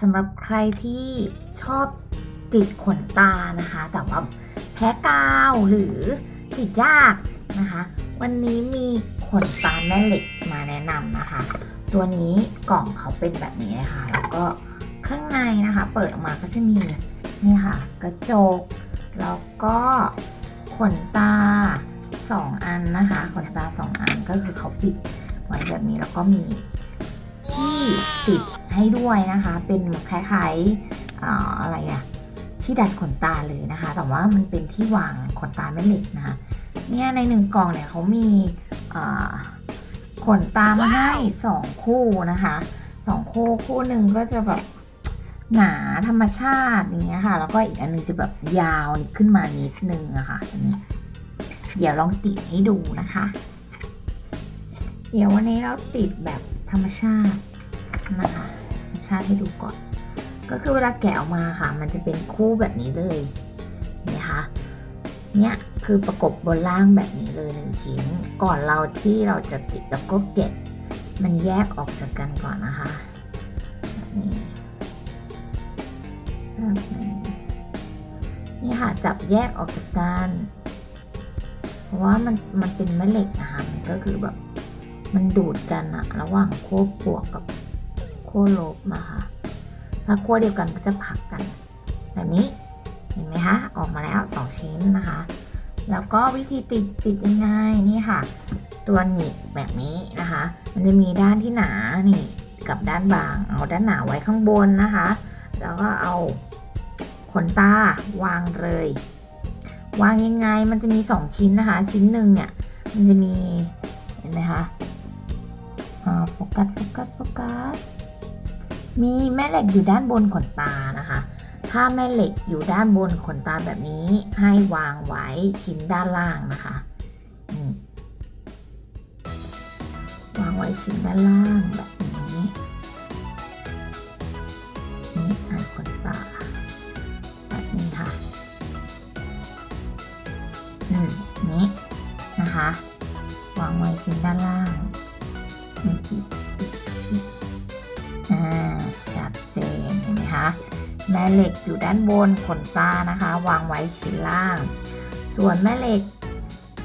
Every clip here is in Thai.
สำหรับใครที่ชอบติดขนตานะคะ แต่ว่าแพ้กาวหรือติดยากนะคะ วันนี้มีขนตาแม่เหล็กมาแนะนำนะคะ ตัวนี้กล่องเขาเป็นแบบนี้นะคะแล้วก็ข้างในนะคะ เปิดออกมาก็จะมีนี่ค่ะ กระจก แล้วก็ขนตา 2 อันนะคะ ขนตา 2 อันก็คือเขาปิดไว้แบบนี้แล้วก็มี ที่ติดให้ด้วยนะคะ เป็นคล้ายๆเอ่ออะไรอะที่ดัดขนตาเลยนะคะ แต่ว่ามันเป็นที่วางขนตาแม่เหล็กนะคะเนี่ยในหนึ่งกล่องเนี่ยเขามีเอ่อขนตามาให้สองคู่นะคะสองคู่คู่หนึ่งก็จะแบบหนาธรรมชาติอย่างเงี้ยค่ะ แล้วก็อีกอันหนึงจะแบบยาวขึ้นมานิดนึงอะค่ะอันนี้เดี๋ยวลองติดให้ดูนะคะ เดี๋ยววันนี้เราติดแบบธรรมชาติ นะคะธรรมชาติให้ดูก่อน ก็คือเวลาแกะออกมาค่ะ มันจะเป็นคู่แบบนี้เลยนะคะเนี่ยคือประกบบนล่างแบบนี้เลยหนึ่งชิ้น ก่อนเราที่เราจะติดแล้วก็เก็บมันแยกออกจากกันก่อนนะคะนี้แบบนี้นี่ค่ะจับแยกออกจากกันเพราะว่ามันมันเป็นแม่เหล็กนะคะมันก็คือแบบมันดูดกันอะระหว่างขั้วบวกกับ ขั้วลบนะคะถ้าขั้วเดียวกันก็จะผักกัน แบบนี้เห็นไหมคะออกมาแล้ว 2 ชิ้นนะคะ แล้วก็วิธีติดติดยังไงนี่ค่ะ ตัวหนีบแบบนี้นะคะ มันจะมีด้านที่หนานี่กับด้านบาง เอาด้านหนาไว้ข้างบนนะคะ แล้วก็เอาขนตาวางเลย วางยังไงมันจะมี 2 ชิ้นนะคะ ชิ้นหนึ่งเนี่ยมันจะมีเห็นไหมคะโฟกัสโฟกัสโฟกัส มีแม่เหล็กอยู่ด้านบนขนตานะคะ ถ้าแม่เหล็กอยู่ด้านบนขนตาแบบนี้ ให้วางไว้ชิ้นด้านล่างนะคะนี่วางไว้ชิ้นด้านล่างแบบนี้นี่อันขนตาแบบนี้ค่ะอืมนี้นะคะ วางไว้ชิ้นด้านล่างอืม แม่เหล็กอยู่ด้านบนขนตานะคะ วางไว้ชิ้นล่าง ส่วนแม่เหล็ก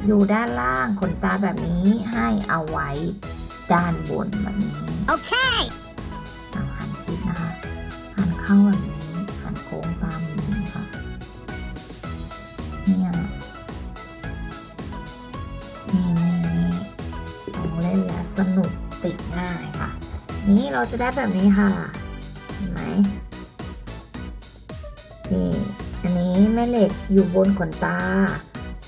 อยู่ด้านล่างขนตาแบบนี้ให้เอาไว้ด้านบนแบบนี้ Okay. เอาหันทิศนะคะหันเข้าแบบนี้หันโค้งตามนี้ค่ะเนี่ยนี่นี่นี่ลองเล่นแล้วสนุกติดง่ายค่ะ นี้เราจะได้แบบนี้ค่ะเห็นไหม นี่อันนี้แม่เหล็กอยู่บนขนตา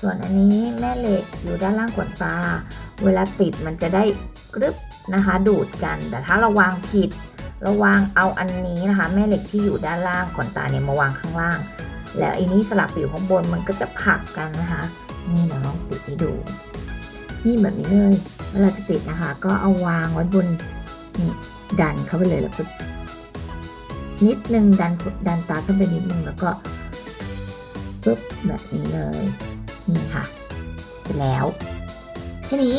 ส่วนอันนี้แม่เหล็กอยู่ด้านล่างขนตา เวลาติดมันจะได้กรึบนะคะดูดกัน แต่ถ้าเราวางผิดเราวางเอาอันนี้นะคะ แม่เหล็กที่อยู่ด้านล่างขนตาเนี่ยมาวางข้างล่าง แล้วอันนี้สลับไปอยู่ข้างบนมันก็จะผักกันนะคะ นี่เดี๋ยวลองติดให้ดูนี่แบบนี้เลยเวลาจะติดนะคะ ก็เอาวางไว้บนนี่ดันเข้าไปเลยแล้วก็ นิดนึงดันดันตาขึ้นไปนิดนึงแล้วก็ปึ๊บแบบนี้เลย นี่ค่ะ เสร็จแล้ว แค่นี้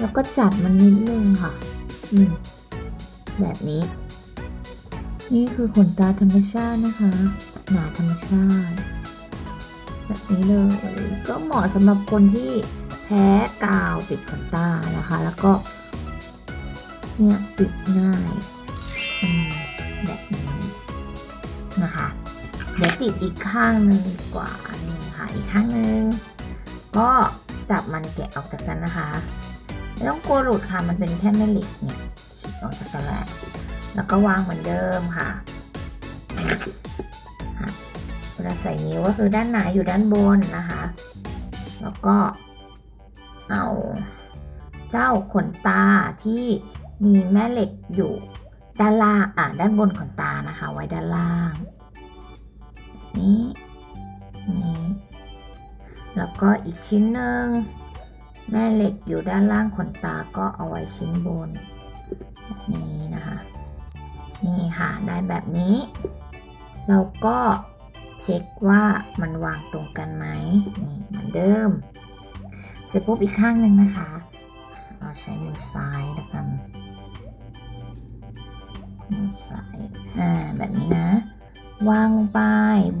แล้วก็จัดมันนิดนึงค่ะ อืม แบบนี้ นี่คือขนตาธรรมชาตินะคะ หนาธรรมชาติ แบบนี้เลย ก็เหมาะสำหรับคนที่แพ้กาวติดขนตานะคะ แล้วก็ เนี่ยติดง่าย ดี๋ยวติดอีกข้างหนึ่งกว่านี่ค่ะอีกข้างหนึ่งก็จับมันแกะออกจากกันนะคะไม่ต้องกลัวหลุดค่ะมันเป็นแค่แม่เหล็กเนี่ยฉีกออกจากกันแล้วแล้วก็วางเหมือนเดิมค่ะอะเวลาใส่นิ้วก็คือด้านหนาอยู่ด้านบนนะคะ แล้วก็เอาเจ้าขนตาที่มีแม่เหล็กอยู่ด้านล่างอ่าด้านบนขนตานะคะ ไว้ด้านล่าง นี้นี้แล้วก็อีกชิ้นหนึ่งแม่เหล็กอยู่ด้านล่างขนตาก็เอาไว้ชิ้นบนนี้นะคะ นี่ค่ะได้แบบนี้ เราก็เช็คว่ามันวางตรงกันไหมนี่เหมือนเดิม เสร็จปุ๊บอีกข้างหนึ่งนะคะ เราใช้มือซ้ายแล้วกันมือซ้ายอ่าแบบนี้นะ วางลงไป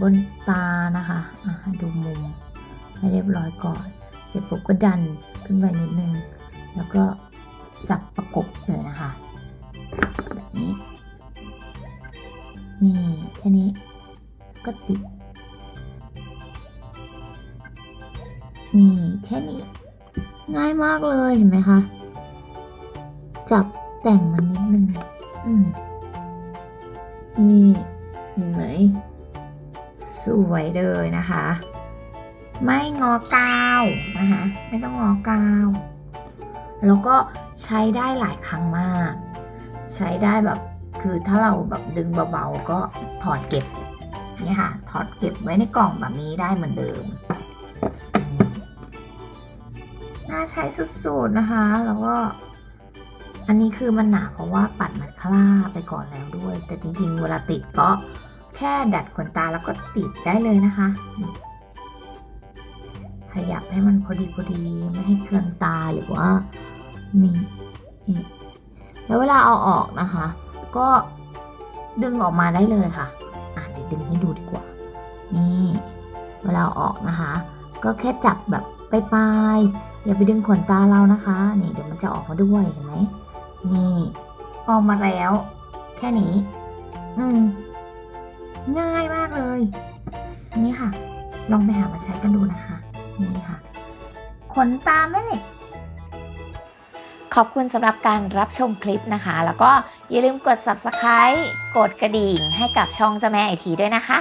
บนตานะคะะดูมุมให้เรียบร้อยก่อน เสร็จปุ๊บก็ดันขึ้นไปนิดนึง แล้วก็จับประกบเลยนะคะ แบบนี้ นี่แค่นี้ก็ติด นี่แค่นี้ ง่ายมากเลยเห็นไหมคะ จับแต่งมันนิดนึง อืมนี่ เห็นไหม สวยเลยนะคะ ไม่งอกาวนะคะ ไม่ต้องงอกาว แล้วก็ใช้ได้หลายครั้งมาก ใช้ได้แบบคือถ้าเราแบบดึงเบาๆก็ถอดเก็บเนี่ยค่ะ ถอดเก็บไว้ในกล่องแบบนี้ได้เหมือนเดิมอืมน่าใช้สุดๆนะคะ แล้วก็ อันนี้คือมันหนาเพราะว่าปัดมันคล้าไปก่อนแล้วด้วย แต่จริงๆ เวลาติดก็แค่ดัดขนตาแล้วก็ติดได้เลยนะคะ ขยับให้มันพอดีพอดีไม่ให้เกินตาหรือว่านี่แล้วเวลาเอาออกนะคะ ก็ดึงออกมาได้เลยค่ะ อะเดี๋ยวดึงให้ดูดีกว่า นี่ เวลาอาออกนะคะ ก็แค่จับแบบปลายๆอย่าไปดึงขนตาเรานะคะ นี่เดี๋ยวมันจะออกมาด้วยเห็นไหม นี่ออกมาแล้ว แค่นี้ อืม ง่ายมากเลย นี่ค่ะ ลองไปหามาใช้กันดูนะคะ นี่ค่ะ ขนตาแม่เหล็กขอบคุณสำหรับการรับชมคลิปนะคะ แล้วก็อย่าลืมกด subscribe กดกระดิ่งให้กับช่องเจ้าแม่ไอทีด้วยนะคะ